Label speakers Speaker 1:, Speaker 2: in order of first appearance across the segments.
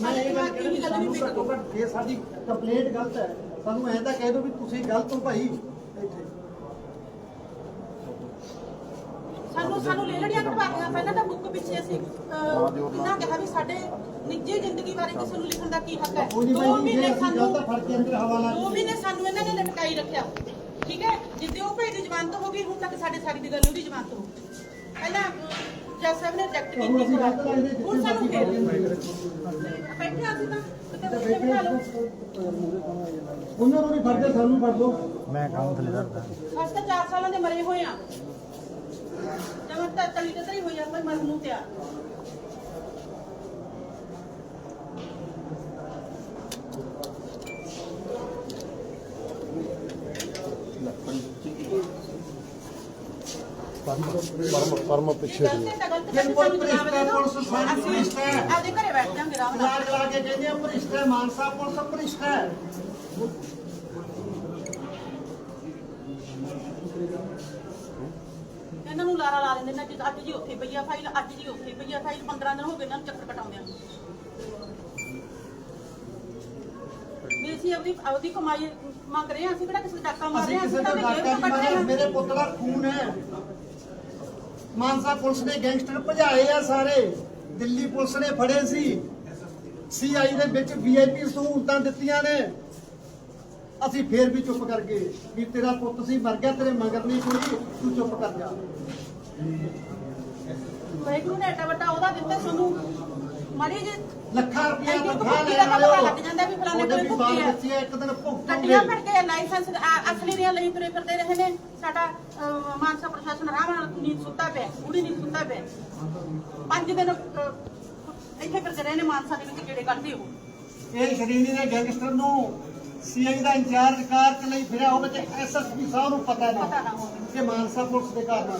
Speaker 1: ਮੈਂ ਇਹ ਗੱਲ ਕਹਿੰਦਾ ਸਾਨੂੰ ਘੱਟੋ ਘੱਟ ਜੇ ਸਾਡੀ ਕੰਪਲੇਂਟ ਗਲਤ ਹੈ ਸਾਨੂੰ ਐਂ ਤਾਂ ਕਹਿ ਦਿਓ ਵੀ ਤੁਸੀਂ ਗਲਤ ਹੋ ਭਾਈ। ਇੱਥੇ।
Speaker 2: ਸਾਨੂੰ ਸਾਨੂੰ ਲੈ ਲੜੀਆਂ ਕਢਵਾ ਕੇ ਪਹਿਲਾਂ ਤਾਂ ਬੁੱਕ ਪਿੱਛੇ ਅਸੀਂ ਕਿੰਨਾ ਕਿਹਾ ਵੀ ਸਾਡੇ ਨਿੱਜੀ ਜ਼ਿੰਦਗੀ ਬਾਰੇ ਕਿਸੇ ਨੂੰ ਲਿਖਣ ਦਾ ਕੀ ਹੱਕ ਹੈ? ਦੋ ਮਹੀਨੇ ਸਾਨੂੰ ਦੋ ਮਹੀਨੇ ਸਾਨੂੰ ਇਹਨਾਂ ਨੇ ਲਟਕਾਈ ਰੱਖਿਆ। ਠੀਕ ਹੈ? ਜਿੱਦੇ ਉਹ ਭਾਈ ਦੀ ਜ਼ਮਾਨਤ ਹੋ ਗਈ ਹੁਣ ਤੱਕ ਸਾਡੇ ਸਾਰੀ ਦੀ ਗੱਲ ਉਹਦੀ ਜ਼ਮਾਨਤ ਹੋ ਪਹਿਲਾਂ ਜੱਜ ਸਾਹਿਬ ਨੇ ਰਿਜੈਕਟ ਕੀਤੀ
Speaker 1: ਹੁਣ ਅਸੀਂ ਗਲਤ ਲੱਗਦੇ
Speaker 2: ਹੁਣ ਸਾਨੂੰ
Speaker 1: ਜਿੱਥੇ
Speaker 2: ਫੇਰ
Speaker 1: ਮਰਜ਼ੀ
Speaker 2: ਬੈਠੇ ਅਸੀਂ ਤਾਂ ਕਿਤੇ ਬੈਠੇ ਬਿਠਾ ਲਓ।
Speaker 1: ਉਹਨਾਂ ਨੂੰ ਨਹੀਂ ਫੜਦੇ ਸਾਨੂੰ ਫੜ ਲਓ।
Speaker 2: ਅਸੀਂ ਤਾਂ 4 ਸਾਲਾਂ ਦੇ ਮਰੇ ਹੋਏ ਆ। ਜਮਨ ਤਾਂ ਤਲੀ ਤੇ ਤਰੀ ਹੋਈ ਆ ਮੈਂ ਮਰਨ ਨੂੰ ਤਿਆਰ।
Speaker 3: ਪਰਮ ਪਿੱਛੇ ਦੀ
Speaker 2: ਗਲਤ ਹੈ
Speaker 1: ਪੁਲਿਸ ਸਾਡੀ
Speaker 2: ਅਸੀਂ
Speaker 1: ਹੈ।
Speaker 2: ਆਪਦੇ ਘਰੇ ਬੈਠ ਜਾਂਗੇ ਆਰਾਮ ਨਾਲ
Speaker 1: ਲਾ ਕੇ ਕਹਿੰਦੇ ਆ ਭ੍ਰਿਸ਼ਟ ਮਾਨਸਾ ਪੁਲਿਸ ਭ੍ਰਿਸ਼ਟ ਹੈ
Speaker 2: ਇਹਨਾਂ ਨੂੰ ਲਾਰਾ ਲਾ ਦਿੰਦੇ ਨੇ ਅੱਜ ਅੱਜ ਜੀ ਉੱਥੇ ਪਈ ਆ ਫਾਈਲ ਅੱਜ ਜੀ ਉੱਥੇ ਪਈ ਆ ਫਾਈਲ 15 ਦਿਨ ਹੋ? ਗਏ ਇਹਨਾਂ ਨੂੰ ਚੱਕਰ ਕਟਾਉਂਦਿਆਂ ਵੀ ਅਸੀਂ ਆਪਦੀ ਆਪਦੀ ਕਮਾਈ ਮੰਗ ਰਹੇ ਹਾਂ। ਅਸੀਂ ਕਿਹੜਾ ਕਿਸੇ ਦਾ ਡਾਕਾ ਮਾਰ ਰਹੇ ਹਾਂ ਅਸੀਂ ਤਾਂ
Speaker 1: ਡਾਕਾ
Speaker 2: ਜੇਬ ਤੋਂ
Speaker 1: ਨਹੀਂ ਮਾਰਿਆ। ਮੇਰੇ ਪੁੱਤ ਦਾ ਖੂਨ ਹੈ। ਮਾਨਸਾ ਪੁਲਿਸ ਨੇ ਗੈਂਗਸਟਰ ਭਜਾਏ ਆ ਸਾਰੇ। ਦਿੱਲੀ ਪੁਲਿਸ ਨੇ ਫੜੇ ਸੀ। ਸੀਆਈ ਦੇ ਵਿੱਚ ਵੀਆਈਪੀ ਸਹੂਲਤਾਂ ਦਿੱਤੀਆਂ ਨੇ। ਅਸੀਂ ਫੇਰ ਵੀ ਚੁੱਪ ਕਰ ਗਏ ਵੀ ਤੇਰਾ ਪੁੱਤ ਸੀ, ਮਰ ਗਿਆ, ਤੇਰੇ ਮਗਰ ਨਹੀਂ ਕੋਈ, ਤੂੰ ਚੁੱਪ ਕਰ ਜਾ।
Speaker 2: ਵਾਹਿਗੁਰੂ ਨੇ ਏਡਾ ਵੱਡਾ ਉਹਦਾ ਦਿੱਤਾ ਸਾਨੂੰ? ਮਾੜੀ ਜੀ
Speaker 1: ਲੱਖਾਂ ਰੁਪਇਆ
Speaker 2: ਐਡੀ ਕੁ
Speaker 1: ਤਨਖਾਹ
Speaker 2: ਭੁੱਖੀ
Speaker 1: ਲੈਣ
Speaker 2: ਦਾ
Speaker 1: ਵਾਲੇ
Speaker 2: ਪਤਾ ਲੱਗ ਜਾਂਦਾ ਵੀ ਫਲਾਣੇ
Speaker 1: ਉਹਦੇ
Speaker 2: ਕੋਲ
Speaker 1: ਵੀ ਬਾਲ
Speaker 2: ਭੁੱਖੀ ਹੈ।
Speaker 1: ਬੱਚੇ ਇੱਕ ਦਿਨ ਭੁਗਤਣਗੇ
Speaker 2: ਗੱਡੀਆਂ ਫੜ ਕੇ ਲਾਇਸੈਂਸ ਅ- ਅਸਲੀ ਦੀਆਂ ਲਈ ਤੁਰੇ ਫਿਰਦੇ ਰਹੇ ਨੇ। ਸਾਡਾ ਅ, ਮਾਨਸਾ ਪ੍ਰਸ਼ਾਸਨ ਆਰਾਮ ਨਾਲ ਨੀਂਦ ਸੁੱਤਾ ਪਿਆ ਪੂਰੀ ਨੀਂਦ ਸੁੱਤਾ ਪਿਆ। ਪੰਜ ਦਿਨ ਇੱਥੇ ਫਿਰਦੇ ਰਹੇ ਨੇ ਮਾਨਸਾ ਦੇ ਵਿੱਚ ਕਿਹੜੇ ਕੱਢਦੇ ਹੋ
Speaker 1: ਇਹ ਸ਼੍ਰੇਣੀ ਦੇ ਗੈਂਗਸਟਰ ਨੂੰ ਸੀਆਈ ਦਾ ਇੰਚਾਰਜ ਕਾਰ ਚ ਲਈ ਫਿਰਿਆ ਹੋਵੇ ਤੇ ਐਸਐਸਪੀ ਸਾਹਿਬ ਨੂੰ ਪਤਾ ਨਾ
Speaker 2: ਪਤਾ ਨਾ ਹੋਵੇ।
Speaker 1: ਕਿ ਮਾਨਸਾ ਪੁਲਿਸ ਦੇ ਕਾਰਨਾਂ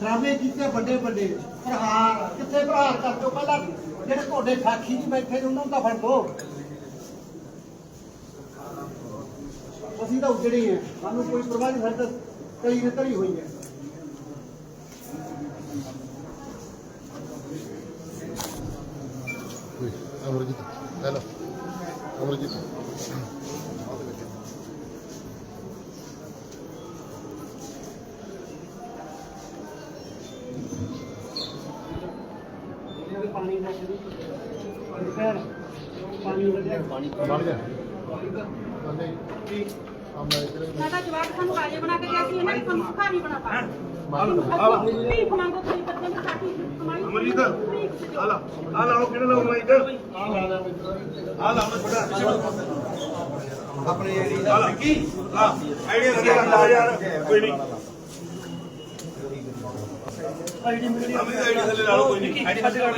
Speaker 1: ਡਰਾਮੇ ਕੀਤੇ ਵੱਡੇ ਵੱਡੇ ਪ੍ਰਹਾਰ ਕਿੱਥੇ ਪ੍ਰਹਾਰ ਕਰ ਦਿਓ? ਪਹਿਲਾਂ ਜਿਹੜੇ ਤੁਹਾਡੇ ਸਾਖੀ 'ਚ ਬੈਠੇ ਨੇ, ਉਹਨਾਂ ਨੂੰ ਤਾਂ ਫੜ ਲਓ। ਅਸੀਂ ਤਾਂ ਉਜੜੇ ਹੀ। ਸਾਨੂੰ ਕੋਈ ਪਰਵਾਹ ਨਹੀਂ, ਸਾਡੇ ਤਾਂ ਨੇ ਧਰੀ ਹੋਈ ਹੈ।
Speaker 3: ਅਮਰਜੀਤ ਹੈਲੋ ਅਮਰਜੀਤ
Speaker 2: ਸਾਡਾ ਜਵਾਬ ਸਾਨੂੰ ਰਾਜੇ ਬਣਾ ਕੇ ਗਿਆ ਸੀ ਇਹਨਾਂ ਨੇ ਸਾਨੂੰ ਸੁਖਾ ਨਹੀਂ ਬਣਾ ਪਾਇਆ।
Speaker 3: ਮਾਰ
Speaker 2: ਭੀਖ ਮੰਗੋ ਤੁਸੀਂ ਬੱਚੇ ਨੂੰ ਸਾਡੀ ਕਮਾਈ
Speaker 4: ਅਮਰੀਤ ਆ ਲਾ। ਆ ਲਾ ਉਹ ਕਿਹੜਾ ਲਾਉਣਾ ਇੱਧਰ ਆ ਲਾ ਮੈਂ ਛੋਟਾ ਆਪਣੀ ਆਈਡੀ ਆ ਆਈਡੀ ਦਾ ਲਾ ਯਾਰ ਕੋਈ ਨਹੀਂ। ਆਈਡੀ ਮੇਰੀ ਆਈਡੀ ਥੱਲੇ ਲਾ ਲਓ ਕੋਈ ਨਹੀਂ ਆਈਡੀ ਥੱਲੇ ਲਾ ਲਓ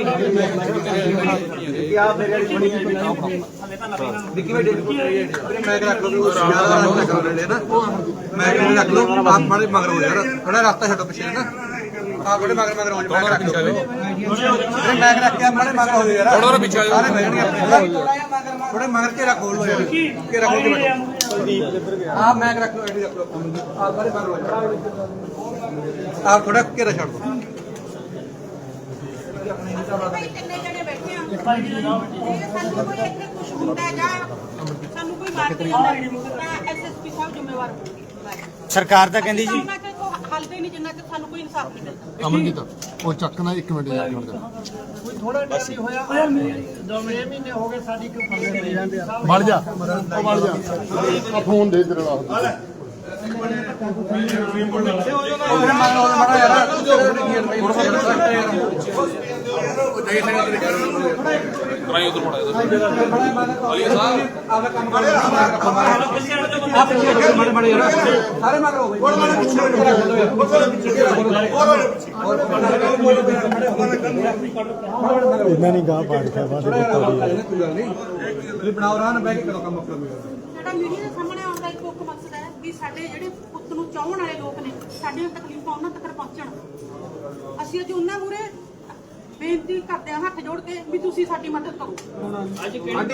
Speaker 4: ਕੀ ਆ ਮੇਰੀ ਆਈਡੀ ਬਣੀ ਆਈਡੀ ਹਲੇ ਤਾਂ ਨਵੀਂ ਨਾ
Speaker 5: ਵਿੱਕੀ ਭਾਈ ਵੀਰੇ ਮੈਂ ਰੱਖ ਲਓ ਯਾਰ ਰੱਖ ਕਰ ਲੈਣੇ ਨਾ ਮੈਂ ਰੱਖ ਲਓ। ਆਪ ਮਾਰੇ ਮਗਰ ਹੋ ਯਾਰ ਥੋੜਾ ਰਸਤਾ ਛੱਡੋ ਪਿੱਛੇ ਨਾ ਆ ਬੜੇ ਮਗਰ ਮਗਰ ਹੋ ਜਾ ਮੈਂ ਰੱਖ ਲਓ ਮੈਂ ਰੱਖ ਕੇ ਮਾਰੇ ਮਗਰ ਹੋ ਯਾਰ ਥੋੜਾ ਪਿੱਛੇ ਸਾਰੇ ਬਹਿ ਜਾਣਗੇ ਥੋੜੇ ਮਗਰ ਕੇ ਰੱਖ ਲਓ ਯਾਰ ਕੇ ਰੱਖੋ ਕੇ ਬੈਠੋ ਆ ਮੈਂ ਰੱਖ ਲਓ ਐਡੀ ਰੱਖ ਲਓ ਆ ਸਾਰੇ ਮਗਰ ਹੋ ਜਾ ਆ ਥੋੜਾ ਘੇਰਾ ਛੱਡ ਦਿਓ
Speaker 2: ਭਾਈ ਕਿੰਨੇ ਜਣੇ ਬੈਠੇ ਆ ਜੇ ਸਾਨੂੰ ਕੋਈ ਇੱਥੇ ਕੁਝ ਹੁੰਦਾ ਹੈ ਜਾਂ ਸਾਨੂੰ ਕੋਈ ਮਾਰ ਕੇ ਜਾਂਦਾ ਹੈ, ਤਾਂ ਐਸਐਸਪੀ ਸਾਹਿਬ ਜ਼ਿੰਮੇਵਾਰ ਹੋਣਗੇ
Speaker 6: ਸਰਕਾਰ ਤਾਂ ਕਹਿੰਦੀ ਜੀ
Speaker 2: ਹੱਲਦੇ ਨਹੀਂ ਜਿੰਨਾ ਚਿਰ ਸਾਨੂੰ ਕੋਈ ਇਨਸਾਫ ਨਹੀਂ ਮਿਲਦਾ।
Speaker 3: ਅਮਰਜੀਤ ਉਹ ਚੱਕਣਾ 1 ਮਿੰਟ ਜਾ ਖੜ ਜਾ
Speaker 1: ਕੋਈ ਥੋੜਾ ਟਾਈਮ ਹੋਇਆ ਦੋ ਮਹੀਨੇ ਹੋ ਗਏ ਸਾਡੀ ਕੋਈ ਫਸਲ ਨਹੀਂ ਜਾਂਦੇ ਆ
Speaker 3: ਵੜ ਜਾ। ਉਹ ਵੜ ਜਾ। ਆ ਫੋਨ ਦੇ ਇਧਰ ਲਾ
Speaker 5: ਉਹਦੇ ਮਗਰ ਹੋ ਯਾਰ ਹੁਣ
Speaker 7: ਕਰਾਈ ਉਧਰ ਮੜਾ
Speaker 5: ਆਪਦਾ ਕੰਮ ਕਰ ਆ ਪਿੱਛੇ ਮਾਰੇ ਮਾਰੇ ਯਾਰ ਸਾਰੇ ਮਗਰ ਹੋ ਗਏ
Speaker 3: ਇਹਨਾਂ ਨੇ ਗਾਹ ਪਾੜ ਕੇ ਬਾਅਦ
Speaker 5: ਕੋਈ ਗੱਲ ਨਹੀਂ ਤੁਸੀਂ ਬਣਾਓ ਰਾਹ ਨਾ ਬਹਿ ਕੇ ਕਰੋ ਕੰਮ ਆਪਣਾ
Speaker 2: ਸਾਡਾ ਮੀਡੀਆ ਦੇ ਸਾਹਮਣੇ ਆਉਣ ਦਾ ਇੱਕ ਮੁੱਖ ਮਕਸਦ ਹੈ ਵੀ ਸਾਡੇ ਜਿਹੜੇ ਪੁੱਤ ਨੂੰ ਚਾਹਣ ਵਾਲੇ ਲੋਕ ਨੇ ਸਾਡੀਆਂ ਤਕਲੀਫਾਂ ਉਹਨਾਂ ਤੱਕ ਪਹੁੰਚਣ। ਅਸੀਂ ਅੱਜ ਉਹਨਾਂ ਮੂਰੇ ਬੇਨਤੀ ਕਰਦੇ ਹਾਂ ਹੱਥ ਜੋੜ ਕੇ ਵੀ ਤੁਸੀਂ ਸਾਡੀ ਮਦਦ ਕਰੋ।
Speaker 3: ਅੱਜ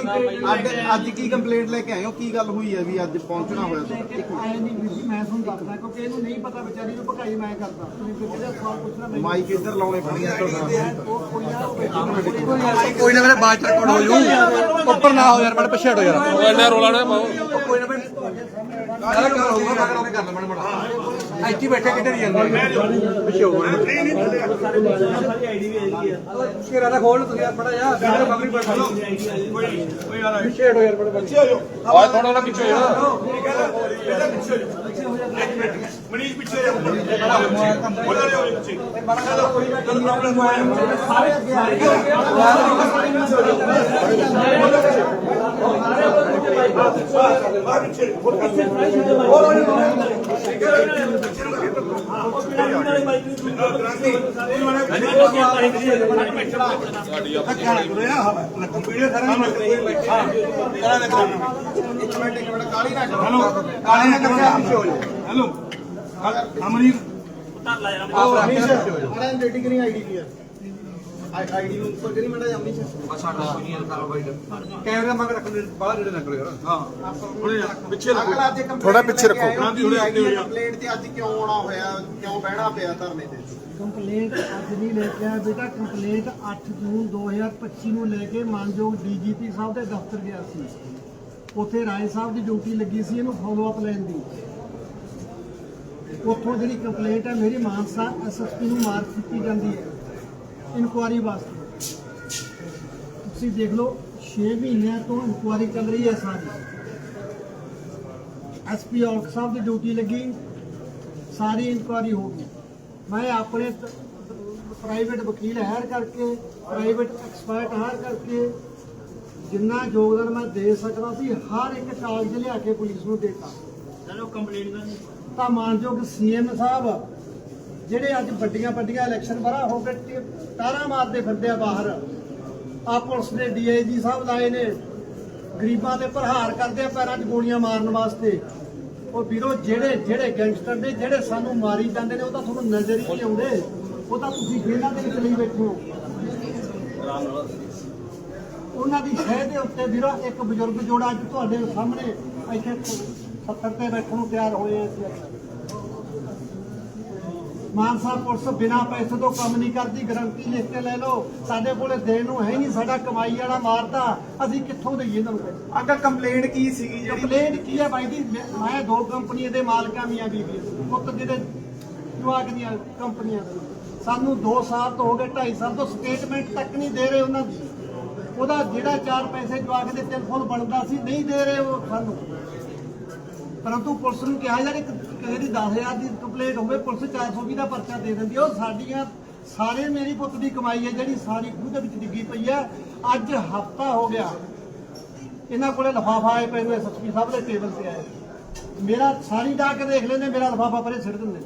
Speaker 3: ਅੱਜ ਅੱਜ ਕੀ ਕੰਪਲੇਂਟ ਲੈ ਕੇ ਆਏ ਹੋ? ਕੀ ਗੱਲ ਹੋਈ ਹੈ ਵੀ ਅੱਜ ਪਹੁੰਚਣਾ ਹੋਇਆ ਤੁਸੀਂ? ਇੱਕ ਮਿੰਟ।
Speaker 1: ਆਏ ਨਹੀਂ ਵੀਰ ਜੀ, ਮੈਂ ਤੁਹਾਨੂੰ ਦੱਸਦਾ ਕਿਉਂਕਿ ਇਹਨੂੰ ਨਹੀਂ ਪਤਾ ਵਿਚਾਰੀ ਨੂੰ ਭਕਾਈ ਮੈਂ ਕਰਦਾ। ਤੁਸੀਂ ਕਿਹੜਾ ਸਵਾਲ ਪੁੱਛਣਾ ਮੈਨੂੰ।
Speaker 3: ਮਾਈਕ ਇੱਧਰ ਲਾਉਣੇ ਪੈਣਗੇ
Speaker 1: ਉਹ ਕੋਈ ਨਾ ਉਹ ਬੈਠੀ
Speaker 5: ਕੋਈ ਨਾ ਮੇਰੇ ਬਾਅਦ ਚ ਰਿਕਾਰਡ ਹੋ ਜੂ। ਉੱਪਰ ਨਾ ਹੋ ਯਾਰ ਮੈਂ ਪਿੱਛੇ ਹਟੋ ਯਾਰ।
Speaker 6: ਉਹ ਇੰਨਾ ਰੋਲਾ ਨਾ ਪਾਓ।
Speaker 5: ਕੋਈ ਨਾ ਮੈਂ ਯਾਰ ਕਰ ਹੋਊਗਾ ਉਹਨੇ ਕਰ ਲੈ ਮਣ ਇੱਥੇ ਬੈਠੇ ਨਹੀਂ ਜਾਂਦੇ ਪਿੱਛੇ ਹੋ
Speaker 4: ਨਹੀਂ ਨਹੀਂ ਥੱਲੇ ਆ।
Speaker 5: ਸ਼ੇਰਾ ਦਾ ਖੋਲ ਤੁਸੀਂ ਆਪਣਾ ਯਾਰ ਹੀ ਬੈਠ ਲਓ
Speaker 4: ਕੋਈ ਕੋਈ ਆ
Speaker 5: ਪਿੱਛੇ ਹਟੋ ਯਾਰ ਬੜੇ
Speaker 4: ਪਿੱਛੇ ਹੋ ਜਾਓ
Speaker 6: ਆ ਥੋੜਾ ਨਾ ਪਿੱਛੇ ਹੋ
Speaker 4: ਇਹਦਾ ਪਿੱਛੇ ਹੋ ਜਾਓ ਇੱਕ ਮਿੰਟ ਮਨੀਸ਼ ਪਿੱਛੇ ਜਾ ਉਹਨਾਂ ਦੇ ਹੋਏ ਪਿੱਛੇ ਚਲੋ ਕੋਈ ਨਾ ਬਾਹਰ ਪਿੱਛੇ ਹੋਰ ਹੋਰ ਕੰਪਿਊਟਰ ਸਾਰਾ
Speaker 3: ਇੱਕ ਮਿੰਟ
Speaker 4: ਹੈਲੋ
Speaker 3: ਕਾਲੀ ਨਾ ਕਰੋ ਪਿੱਛੇ ਹੋ ਜਾਓ
Speaker 4: ਹੈਲੋ ਅਮਰੀਕ
Speaker 3: ਅਰੇ ਰੇਟਿੰਗ ਨਹੀਂ ਆਈਡੀ ਕੀ ਹੈ ਆਈਡੀ ਨੂੰ ਉੱਪਰ ਕਰੀ ਮੜਾ ਜੰਮੀ ਚ
Speaker 5: ਸਾਡਾ ਸੀਨੀਅਰ ਕਾਰੋਬਾਰੀ ਕੈਮਰਾ ਮਗਰ ਰੱਖ ਲੈ ਬਾਹਰ ਜਿਹੜੇ ਨਾ ਕਰੋ। ਯਾਰ
Speaker 4: ਹਾਂ ਥੋੜੇ ਪਿੱਛੇ ਲੱਗੋ
Speaker 3: ਅਗਲਾ ਅੱਜ
Speaker 4: ਥੋੜਾ ਪਿੱਛੇ ਰੱਖੋ।
Speaker 3: ਹੁਣੇ ਹੋ ਜਾ ਕੰਪਲੇਂਟ ਤੇ ਅੱਜ ਕਿਉਂ ਆਉਣਾ ਹੋਇਆ ਕਿਉਂ ਬਹਿਣਾ ਪਿਆ ਧਰਨੇ ਤੇ?
Speaker 1: ਕੰਪਲੇਂਟ ਅੱਜ ਨਹੀਂ ਲੈ ਕੇ ਆਇਆ ਬੇਟਾ। ਕੰਪਲੇਂਟ 8 ਜੂਨ 2025 ਨੂੰ ਲੈ ਕੇ ਮਾਨਯੋਗ ਡੀਜੀਪੀ ਸਾਹਿਬ ਦੇ ਦਫ਼ਤਰ ਗਿਆ ਸੀ। ਉੱਥੇ ਰਾਏ ਸਾਹਿਬ ਦੀ ਡਿਊਟੀ ਲੱਗੀ ਸੀ ਇਹਨੂੰ ਫੋਲੋ ਅਪ ਲੈਣ ਦੀ। ਉੱਥੋਂ ਜਿਹੜੀ ਕੰਪਲੇਂਟ ਹੈ ਮੇਰੀ ਮਾਨਸਾ ਐਸਐਸਪੀ ਨੂੰ ਮਾਰਕ ਕੀਤੀ ਜਾਂਦੀ ਹੈ। ਇਨਕੁਆਰੀ ਵਾਸਤੇ। ਤੁਸੀਂ ਦੇਖ ਲਓ 6 ਮਹੀਨਿਆਂ ਤੋਂ ਇਨਕੁਆਰੀ ਚੱਲ ਰਹੀ ਹੈ ਸਾਰੀ। ਐਸਪੀ ਔਲਖ ਸਾਹਿਬ ਦੀ ਡਿਊਟੀ ਲੱਗੀ ਸਾਰੀ ਇਨਕੁਆਰੀ ਹੋ ਗਈ। ਮੈਂ ਆਪਣੇ ਪ੍ਰਾਈਵੇਟ ਵਕੀਲ ਹਾਇਰ ਕਰਕੇ ਪ੍ਰਾਈਵੇਟ ਐਕਸਪਰਟ ਹਾਇਰ ਕਰਕੇ ਜਿੰਨਾ ਯੋਗਦਾਨ ਮੈਂ ਦੇ ਸਕਦਾ ਸੀ ਹਰ ਇੱਕ ਕਾਗਜ਼ ਲਿਆ ਕੇ ਪੁਲਿਸ ਨੂੰ ਦੇਤਾ। ਚਲੋ ਕੰਪਲੇਂਟ ਤਾਂ ਮਾਨਯੋਗ ਸੀਐਮ ਸਾਹਿਬ ਜਿਹੜੇ ਅੱਜ ਵੱਡੀਆਂ ਵੱਡੀਆਂ ਇਲੈਕਸ਼ਨ ਬਰਾ ਹੋ ਕੇ ਤਾਰਾ ਮਾਰਦੇ ਫਿਰਦੇ ਆ ਬਾਹਰ। ਆ ਪੁਲਿਸ ਦੇ ਡੀਆਈਜੀ ਸਾਹਿਬ ਲਾਏ ਨੇ। ਗਰੀਬਾਂ ਤੇ ਪ੍ਰਹਾਰ ਕਰਦੇ ਆ ਪੈਰਾਂ 'ਚ ਗੋਲੀਆਂ ਮਾਰਨ ਵਾਸਤੇ। ਉਹ ਵੀਰੋ, ਜਿਹੜੇ ਜਿਹੜੇ ਗੈਂਗਸਟਰ ਨੇ, ਜਿਹੜੇ ਸਾਨੂੰ ਮਾਰੀ ਜਾਂਦੇ ਨੇ, ਉਹ ਤਾਂ ਤੁਹਾਨੂੰ ਨਜ਼ਰ ਹੀ ਨਹੀਂ ਆਉਂਦੇ। ਉਹ ਤਾਂ ਤੁਸੀਂ ਜੇਲ੍ਹਾਂ ਦੇ ਵਿੱਚ ਲਈ ਬੈਠੇ। ਹੋ ਉਹਨਾਂ ਦੀ ਸ਼ਹਿ ਦੇ ਉੱਤੇ ਵੀਰੋ, ਇੱਕ ਬਜ਼ੁਰਗ ਜੋੜਾ ਅੱਜ ਤੁਹਾਡੇ ਸਾਹਮਣੇ ਇੱਥੇ 70 ਤੇ ਬੈਠਣ ਨੂੰ ਤਿਆਰ ਹੋਏ ਆ ਮਾਨਸਾ ਪੁਲਿਸ ਬਿਨਾ ਪੈਸੇ ਤੋਂ ਕੰਮ ਨਹੀਂ ਕਰਦੀ ਗਰੰਟੀ ਲਿਖ ਕੇ ਲੈ ਲਓ। ਸਾਡੇ ਕੋਲੇ ਦੇਣ ਨੂੰ ਹੈ ਨਹੀਂ ਸਾਡਾ ਕਮਾਈ ਵਾਲਾ ਮਾਰਦਾ। ਅਸੀਂ ਕਿੱਥੋਂ ਦੇਈਏ ਇਹਨਾਂ ਨੂੰ
Speaker 3: ਅੰਕਲ ਕੰਪਲੇਂਟ ਕੀ ਸੀਗੀ ਜਿਹੜੀ?
Speaker 1: ਕੰਪਲੇਂਟ ਕੀ ਹੈ ਬਾਈ ਜੀ? ਮੈਂ ਦੋ ਕੰਪਨੀਆਂ ਦੇ ਮਾਲਕਾਂ ਮੀਆਂ ਬੀਬੀ ਪੁੱਤ ਜਿਹੜੇ ਜਵਾਕ ਦੀਆਂ ਕੰਪਨੀਆਂ ਦੇ। ਸਾਨੂੰ 2 ਸਾਲ ਤੋਂ ਹੋ ਗਏ 2.5 ਸਾਲ ਤੋਂ ਸਟੇਟਮੈਂਟ ਤੱਕ ਨਹੀਂ ਦੇ ਰਹੇ ਉਹਨਾਂ ਦੀ। ਉਹਦਾ ਜਿਹੜਾ ਚਾਰ ਪੈਸੇ ਜਵਾਕ ਦੇ ਟੈਲੀਫੋਨ ਬਣਦਾ ਸੀ ਨਹੀਂ ਦੇ ਰਹੇ ਉਹ ਸਾਨੂੰ। ਪਰੰਤੂ ਪੁਲਿਸ ਨੂੰ ਕਿਹਾ ਯਾਰ ਇੱਕ ਕਿਸੇ ਦੀ 10000 ਦੀ ਕੰਪਲੇਂਟ ਹੋਵੇ, ਪੁਲਿਸ 420 ਦਾ ਪਰਚਾ ਦੇ ਦਿੰਦੀ ਹੈ ਉਹ ਸਾਡੀਆਂ ਸਾਰੇ ਮੇਰੀ ਪੁੱਤ ਦੀ ਕਮਾਈ ਹੈ ਜਿਹੜੀ ਸਾਰੀ ਖੂਹ ਦੇ ਵਿੱਚ ਡਿੱਗੀ ਪਈ ਹੈ ਅੱਜ ਹਫਤਾ ਹੋ ਗਿਆ। ਇਹਨਾਂ ਕੋਲੇ ਲਫਾਫਾ ਆਏ ਪਏ ਨੇ ਐਸਐਸਪੀ ਸਾਹਿਬ ਦੇ ਟੇਬਲ ਤੇ ਆਏ। ਮੇਰਾ ਸਾਰੀ ਡਾ ਕੇ ਦੇਖ ਲੈਂਦੇ, ਮੇਰਾ ਲਫਾਫਾ ਪਰੇ ਸਿੱਟ ਦਿੰਦੇ।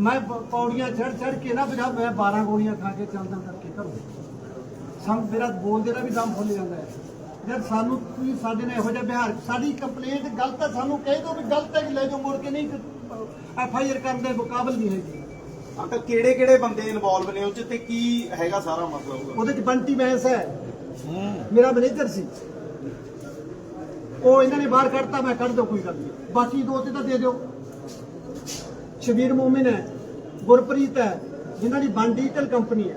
Speaker 1: ਮੈਂ ਪ- ਪੌੜੀਆਂ ਚੜ ਚੜ ਕੇ ਨਾ ਬਜਾ ਮੈਂ 12 ਗੋਲੀਆਂ ਖਾ ਕੇ ਚੱਲਦਾ ਕਰਕੇ ਘਰੋਂ। ਸਮ, ਮੇਰਾ ਬੋਲਦੇ ਦਾ ਵੀ ਦਮ ਫੁੱਲ ਜਾਂਦਾ ਹੈ। ਜਦ ਸਾਨੂੰ ਤੁਸੀਂ ਸਾਡੇ ਨਾਲ ਇਹੋ ਜਿਹਾ ਵਿਹਾਰ ਸਾਡੀ ਕੰਪਲੇਂਟ ਗਲਤ ਹੈ ਸਾਨੂੰ ਕਹਿ ਦਿਓ ਵੀ ਗਲਤ ਹੈ ਕਿ ਲੈ ਜਾਓ ਮੁੜ ਕੇ ਨਹੀਂ ਐਫ ਆਈ ਆਰ ਕਰਨ ਦੇ ਮੁਕਾਬਲ ਨਹੀਂ ਹੈਗੀ।
Speaker 3: ਅੰਕਲ ਕਿਹੜੇ ਕਿਹੜੇ ਬੰਦੇ ਇਨਵੋਲਵ ਨੇ ਉਹ ਚ ਤੇ ਕੀ ਹੈਗਾ ਸਾਰਾ ਮਸਲਾ ਉਹਦਾ
Speaker 1: ਉਹਦੇ ਚ ਬੰਟੀ ਬੈਂਸ ਹੈ। ਮੇਰਾ ਮੈਨੇਜਰ ਸੀ। ਉਹ ਇਹਨਾਂ ਨੇ ਬਾਹਰ ਕੱਢਤਾ ਮੈਂ ਕੱਢ ਦੋ ਕੋਈ ਗੱਲ ਨਹੀਂ। ਬਾਕੀ ਦੋ ਤੇ ਤਾਂ ਦੇ ਦਿਓ। ਸ਼ਬੀਰ ਮੋਮਿਨ ਹੈ ਗੁਰਪ੍ਰੀਤ ਹੈ ਜਿਨ੍ਹਾਂ ਦੀ ਬਨ ਡਿਜੀਟਲ ਕੰਪਨੀ ਹੈ।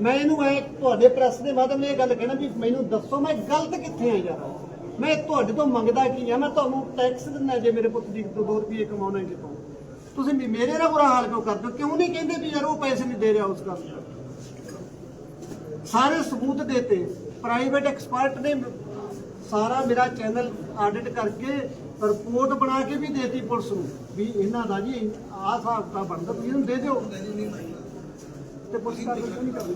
Speaker 1: ਮੈਂ ਇਹਨੂੰ ਮੈਂ ਤੁਹਾਡੇ ਪ੍ਰੈਸ ਦੇ ਮਾਧਿਅਮ ਨਾਲ ਇਹ ਗੱਲ ਕਹਿਣਾ ਵੀ ਮੈਨੂੰ ਦੱਸੋ ਮੈਂ ਗਲਤ ਕਿੱਥੇ ਆ ਯਾਰ?
Speaker 8: ਮੈਂ ਤੁਹਾਡੇ ਤੋਂ ਮੰਗਦਾ ਕੀ ਆ? ਮੈਂ ਤੁਹਾਨੂੰ ਟੈਕਸ ਦਿੰਦਾ ਜੇ ਮੇਰੇ ਪੁੱਤ ਦੀ 2 ਰੁਪਏ ਕਮਾਉਣਾ ਕਿਤੋਂ। ਤੁਸੀਂ ਵੀ ਮੇਰੇ ਨਾਲ ਬੁਰਾ ਹਾਲ ਕਿਉਂ ਕਰਦੇ ਕਿਉਂ ਨਹੀਂ ਕਹਿੰਦੇ ਵੀ ਯਾਰ ਉਹ ਪੈਸੇ ਨਹੀਂ ਦੇ ਰਿਹਾ ਉਸ ਗੱਲ ਦਾ? ਸਾਰੇ ਸਬੂਤ ਦੇਤੇ। ਪ੍ਰਾਈਵੇਟ ਐਕਸਪਰਟ ਨੇ ਸਾਰਾ ਮੇਰਾ ਚੈਨਲ ਆਡਿਟ ਕਰਕੇ ਰਿਪੋਰਟ ਬਣਾ ਕੇ ਵੀ ਦੇਤੀ ਪੁਲਿਸ ਨੂੰ। ਵੀ ਇਹਨਾਂ ਦਾ ਜੀ ਆਹ ਹਿਸਾਬ ਦਾ ਬਣਦਾ, ਤੁਸੀਂ ਇਹਨੂੰ ਦੇ ਦਿਓ। ਤੇ ਪੁਲਿਸ ਕਾਰਵਾਈ ਕਿਉਂ ਨਹੀਂ ਕਰਦੀ?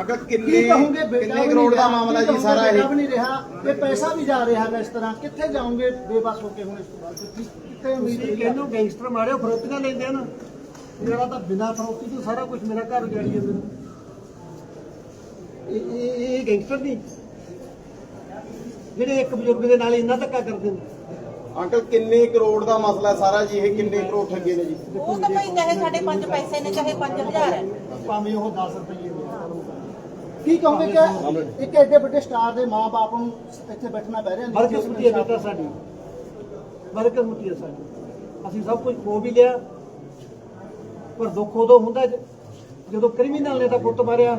Speaker 3: ਅਗਰ
Speaker 8: ਕੀ
Speaker 3: ਕਿੰਨੇ
Speaker 8: ਕਹੋਗੇ ਬੇਟਾ
Speaker 3: ਕਿੰਨੇ
Speaker 8: ਵੀ
Speaker 3: ਕਰੋੜ
Speaker 8: ਨਹੀਂ
Speaker 3: ਦਾ
Speaker 8: ਰਿਹਾ,
Speaker 3: ਮਾਮਲਾ
Speaker 8: ਕੀ
Speaker 3: ਜੀ
Speaker 8: ਕਹੋਗੇ
Speaker 3: ਸਾਰਾ
Speaker 8: ਬੇਟਾ
Speaker 3: ਇਹ
Speaker 8: ਵੀ ਨਹੀਂ ਰਿਹਾ। ਇਹ ਪੈਸਾ ਵੀ ਜਾ ਰਿਹਾ ਹੈ ਇਸ ਤਰ੍ਹਾਂ। ਕਿੱਥੇ ਜਾਓਗੇ? ਬੇਬਸ ਹੋ ਕੇ ਹੁਣ ਇਸ ਤੋਂ ਬਾਅਦ। ਕੀ- ਕਿੱਥੇ ਉਮੀਦ
Speaker 1: ਤੁਸੀਂ
Speaker 8: ਰਹੀ
Speaker 1: ਇਹਨੂੰ ਗੈਂਗਸਟਰ ਮਾਰਿਓ ਫਰੋਤੀਆਂ ਲੈਂਦੇ ਆ ਨਾ। ਮੇਰਾ ਤਾਂ ਬਿਨਾਂ ਫਰੋਤੀ ਤੋਂ ਸਾਰਾ ਕੁਝ ਮੇਰਾ ਘਰ ਉਜਾੜੀ ਜਾਂਦੇ ਨੇ ਇਹ ਇਹ ਇਹ ਗੈਂਗਸਟਰ ਨਹੀਂ। ਜਿਹੜੇ ਇੱਕ ਬਜ਼ੁਰਗ ਦੇ ਨਾਲ ਇੰਨਾ ਧੱਕਾ ਕਰਦੇ ਨੇ।
Speaker 3: ਅੰਕਲ ਕਿੰਨੇ ਕਰੋੜ ਦਾ ਮਸਲਾ ਹੈ ਸਾਰਾ ਜੀ? ਇਹ ਕਿੰਨੇ ਕਰੋੜ ਠੱਗੇ ਨੇ ਜੀ?
Speaker 2: ਉਹ ਤਾਂ ਭਾਈ ਚਾਹੇ ਸਾਡੇ 5 ਪੈਸੇ ਨੇ ਚਾਹੇ 5000 ਹੈ।
Speaker 1: ਭਾਵੇਂ ਉਹ 10 ਰੁਪਏ
Speaker 8: ਕੀ ਕਹੋਗੇ ਕਿ ਇੱਕ ਐਡੇ ਵੱਡੇ ਸਟਾਰ ਦੇ ਮਾਪੇ ਨੂੰ ਇੱਥੇ ਬੈਠਣਾ ਪੈ ਰਿਹਾ
Speaker 1: ਬਰਕਤ ਹੈ ਬੇਟਾ ਸਾਡੀ। ਬਰਕਤ ਹੈ ਸਾਡੀ। ਅਸੀਂ ਸਭ ਕੁਝ ਖੋ ਵੀ ਲਿਆ। ਪਰ ਦੁੱਖ ਉਦੋਂ ਹੁੰਦਾ ਜਦੋਂ ਕ੍ਰਿਮੀਨਲ ਨੇ ਤਾਂ ਗੁੱਟ ਮਾਰਿਆ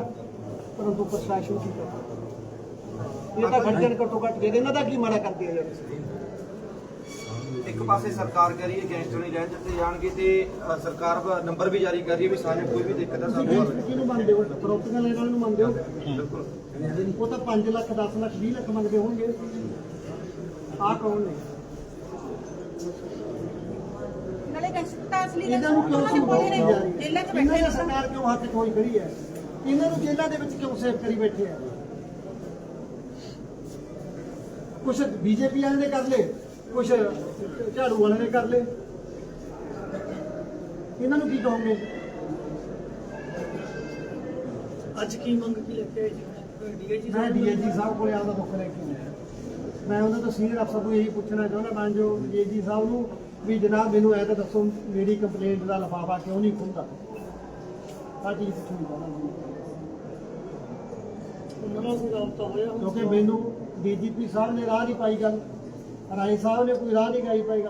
Speaker 1: ਪਰੰਤੂ ਪ੍ਰਸ਼ਾਸਨ ਕੀ ਕਰਦਾ? ਇਹ ਤਾਂ ਖੜਜਣ ਘੱਟੋ ਘੱਟ ਦੇ ਦੇ, ਇਹਨਾਂ ਦਾ ਕੀ ਮਾੜਾ ਕਰਦੇ ਆ ਯਾਰ?
Speaker 9: ਇੱਕ ਪਾਸੇ ਸਰਕਾਰ ਕਹਿ ਰਹੀ ਹੈ ਗੈਂਗਸਟਰ ਨਹੀਂ ਰਹਿਣ ਦਿੱਤੇ ਜਾਣਗੇ ਤੇ ਅ, ਸਰਕਾਰ ਵਾ- ਨੰਬਰ ਵੀ ਜਾਰੀ ਕਰ ਰਹੀ ਹੈ ਵੀ ਸਾਨੂੰ ਕੋਈ ਵੀ ਦਿੱਕਤ ਹੈ
Speaker 1: ਤੁਸੀਂ
Speaker 9: ਸਾਨੂੰ
Speaker 1: ਗੈਂਗਸਟਰ ਕਿਹਨੂੰ ਮੰਨਦੇ ਹੋ? ਪ੍ਰੋਪਰਟੀਆਂ ਲੈਣ ਵਾਲੇ ਨੂੰ ਮੰਨਦੇ ਹੋ? ਉਹ ਤਾਂ 5 ਲੱਖ 10 ਲੱਖ 20 ਲੱਖ ਮੰਗਦੇ ਹੋਣਗੇ। ਆਹ ਕੌਣ ਨੇ?
Speaker 2: ਨਾਲੇ ਗੈਂਗਸਟਰ ਅਸਲੀ
Speaker 1: ਇਹਨਾਂ ਨੂੰ ਕਿਉਂ ਸੰਭਾਲ
Speaker 2: ਕੋਲੇ
Speaker 1: ਜਾ ਰਹੀ ਹੈ?
Speaker 2: ਜੇਲ੍ਹਾਂ 'ਚ ਬੈਠੇ ਨੇ
Speaker 1: ਸਰਕਾਰ ਕਿਉਂ ਹੱਥ ਕੋਈ ਖੜੀ ਹੈ? ਇਹਨਾਂ ਨੂੰ ਜੇਲ੍ਹਾਂ ਦੇ ਵਿੱਚ ਕਿਉਂ ਸੇਵ ਕਰੀ ਬੈਠੇ ਆ ਕੁਛ ਬੀਜੇਪੀ ਵਾਲੇ ਨੇ ਕਰ ਲਏ? ਕੁਛ ਝਾੜੂ ਵਾਲੇ ਨੇ ਕਰ ਲਏ। ਇਹਨਾਂ ਨੂੰ ਕੀ ਕਹੋਗੇ?
Speaker 10: ਅੱਜ ਕੀ ਮੰਗ ਕੀ ਲੈ ਕੇ ਆਏ ਜੀ? ਡੀਆਈਜੀ
Speaker 1: ਮੈਂ ਡੀਏਜੀ ਸਾਹਿਬ ਕੋਲੇ ਆਦਾ ਦੁੱਖ ਲੈ ਕੇ ਆਇਆ। ਮੈਂ ਉਹਨਾਂ ਤੋਂ ਸੀਨੀਅਰ ਅਫਸਰ ਨੂੰ ਇਹੀ ਪੁੱਛਣਾ ਚਾਹੁੰਦਾ ਮੈਂ ਜੋ ਡੀਏਜੀ ਸਾਹਿਬ ਨੂੰ ਵੀ ਜਨਾਬ ਮੈਨੂੰ ਐ ਤਾਂ ਦੱਸੋ ਮੇਰੀ ਕੰਪਲੇਂਟ ਦਾ ਲਫਾਫਾ ਕਿਉਂ ਨਹੀਂ ਖੁੱਲਦਾ? ਆ ਚੀਜ਼ ਪੁੱਛਣੀ ਚਾਹੁੰਦਾ ਜੀ।
Speaker 10: ਉਹਨਾਂ ਨਾਲ ਕੋਈ ਹੋਇਆ?
Speaker 1: ਕਿਉਂਕਿ ਮੈਨੂੰ ਡੀਜੀਪੀ ਸਾਹਿਬ ਨੇ ਰਾਹ ਨਹੀਂ ਪਾਈ ਗੱਲ। ਰਾਏ ਸਾਹਿਬ ਨੇ ਕੋਈ ਰਾਹ ਨਹੀਂ ਗਾਈ ਪਾਈ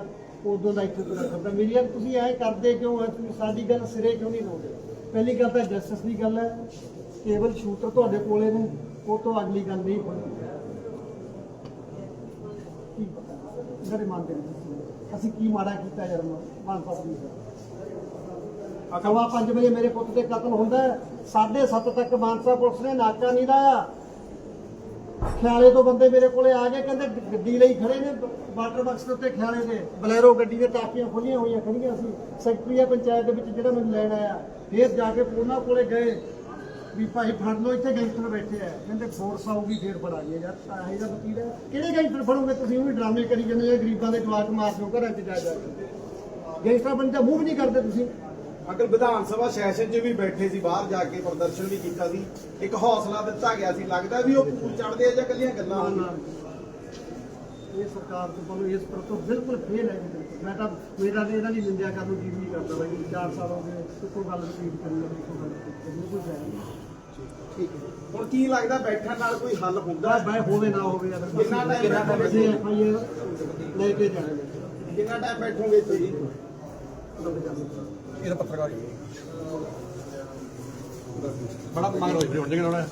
Speaker 1: ਉਦੋਂ ਦਾ ਇੱਥੇ ਤੁਰ ਕਰਦਾ ਮੇਰੀ ਯਾਰ ਤੁਸੀਂ ਐ ਕਰਦੇ ਕਿਉਂ ਹੋ ਤੁਸੀਂ ਸਾਡੀ ਗੱਲ ਸਿਰੇ ਕਿਉਂ ਨਹੀਂ ਲਾਉਂਦੇ? ਪਹਿਲੀ ਗੱਲ ਤਾਂ ਜਸਟਿਸ ਦੀ ਗੱਲ ਹੈ ਕੇਵਲ ਸ਼ੂਟਰ ਤੁਹਾਡੇ ਕੋਲੇ ਨੇ ਉਹ ਤੋਂ ਅਗਲੀ ਗੱਲ ਨਹੀਂ ਹੋਣੀ। ਜਿਹੜੇ ਮੰਨਦੇ ਅਸੀਂ ਕੀ ਮਾੜਾ ਕੀਤਾ ਯਾਰ ਮਾਨ ਸਾਹਿਬ ਜੀ ਅਕਵਾ 5 ਵਜੇ ਮੇਰੇ ਪੁੱਤ ਤੇ ਕਤਲ ਹੁੰਦਾ ਹੈ, ਸਾਢੇ 7 ਤੱਕ ਮਾਨਸਾ ਪੁਲਿਸ ਨੇ ਨਾਕਾ ਨਹੀਂ ਲਾਇਆ। ਖਿਆਲੇ ਤੋਂ ਬੰਦੇ ਮੇਰੇ ਕੋਲੇ ਆ ਗਏ, ਕਹਿੰਦੇ ਗੱਡੀ ਲਈ ਖੜੇ ਨੇ ਵਾਟਰ ਬਾਕਸ ਦੇ ਉੱਤੇ ਖਿਆਲੇ ਦੇ। ਬਲੈਰੋ ਗੱਡੀ ਦੇ ਟਾਕੀਆਂ ਖੁੱਲੀਆਂ ਹੋਈਆਂ ਖੜੀਆਂ ਸੀ। ਸੈਕਟਰੀਆ ਪੰਚਾਇਤ ਦੇ ਵਿੱਚ ਜਿਹੜਾ ਮੈਨੂੰ ਲੈਣ ਆਇਆ। ਫੇਰ ਜਾ ਕੇ ਉਹਨਾਂ ਕੋਲੇ ਗਏ। ਵੀ ਭਾਈ ਫੜ ਲਓ, ਇੱਥੇ ਗੈਂਗਸਟਰ ਬੈਠੇ ਆ। ਕਹਿੰਦੇ ਫੋਰਸ ਆਊਗੀ, ਫੇਰ ਫੜਾਂਗੇ ਯਾਰ, ਤਾਂ ਇਹਦਾ ਵਕੀਲ ਹੈ ਕਿਹੜੇ ਗੈਂਗਸਟਰ ਫੜੋਗੇ ਤੁਸੀਂ? ਉਹ ਵੀ ਡਰਾਮੇ ਕਰੀ ਜਾਂਦੇ ਆ, ਗਰੀਬਾਂ ਦੇ ਜਵਾਕ ਮਾਰ ਦਿਓ ਘਰਾਂ 'ਚ ਜਾ ਜਾ ਕੇ। ਗੈਂਗਸਟਰ ਬਣ ਜਾ ਮੂੰਹ ਵੀ ਨਹੀਂ ਕਰਦੇ ਤੁਸੀਂ।
Speaker 3: ਅੰਕਲ ਵਿਧਾਨ ਸਭਾ ਸੈਸ਼ਨ 'ਚ ਵੀ ਬੈਠੇ ਸੀ ਬਾਹਰ ਜਾ ਕੇ ਪ੍ਰਦਰਸ਼ਨ ਵੀ ਕੀਤਾ ਸੀ ਇੱਕ ਹੌਸਲਾ ਦਿੱਤਾ ਗਿਆ ਸੀ ਲੱਗਦਾ ਵੀ ਉਹ ਪੂਰ ਚੜਦੇ ਆ ਜਾਂ ਕੱਲੀਆਂ ਗੱਲਾਂ
Speaker 1: ਨਾ। ਇਹ ਸਰਕਾਰ ਤੋਂ ਕੋਲ ਇਸ ਪਰ ਤੋਂ ਬਿਲਕੁਲ ਫੇਲ ਹੈ ਬਿਲਕੁਲ। ਮੈਂ ਤਾਂ ਮੇਰਾ ਤੇ ਇਹਦਾ ਦੀ ਨਿੰਦਿਆ ਕਰਨ ਨੂੰ ਜੀ ਨਹੀਂ ਕਰਦਾ ਬਾਈ 4 ਸਾਲ ਹੋ ਗਏ ਇੱਕੋ ਗੱਲ ਰਿਪੀਟ ਕਰੀ ਜਾਂਦੇ ਇੱਕੋ ਗੱਲ ਨਹੀਂ।
Speaker 3: ਠੀਕ ਹੈ। ਹੁਣ ਕੀ ਲੱਗਦਾ ਬੈਠਣ ਨਾਲ ਕੋਈ ਹੱਲ ਹੁੰਦਾ?
Speaker 1: ਬੈ ਹੋਵੇ ਨਾ ਹੋਵੇ ਅਗਰ
Speaker 3: ਕਿੰਨਾ ਬੈਠੋਗੇ?
Speaker 1: ਐਫਆਈਆਰ ਲੈ ਕੇ ਜਾਣਗੇ
Speaker 3: ਕਿੰਨਾ ਟਾਈਮ ਬੈਠੋਗੇ ਇੱਥੇ ਜੀ
Speaker 5: ਇਹਦਾ ਪੱਤਰਕਾਰ ਬੜਾ ਮੰਗ ਰੋਈ ਹੁਣ ਜਿਹੜਾ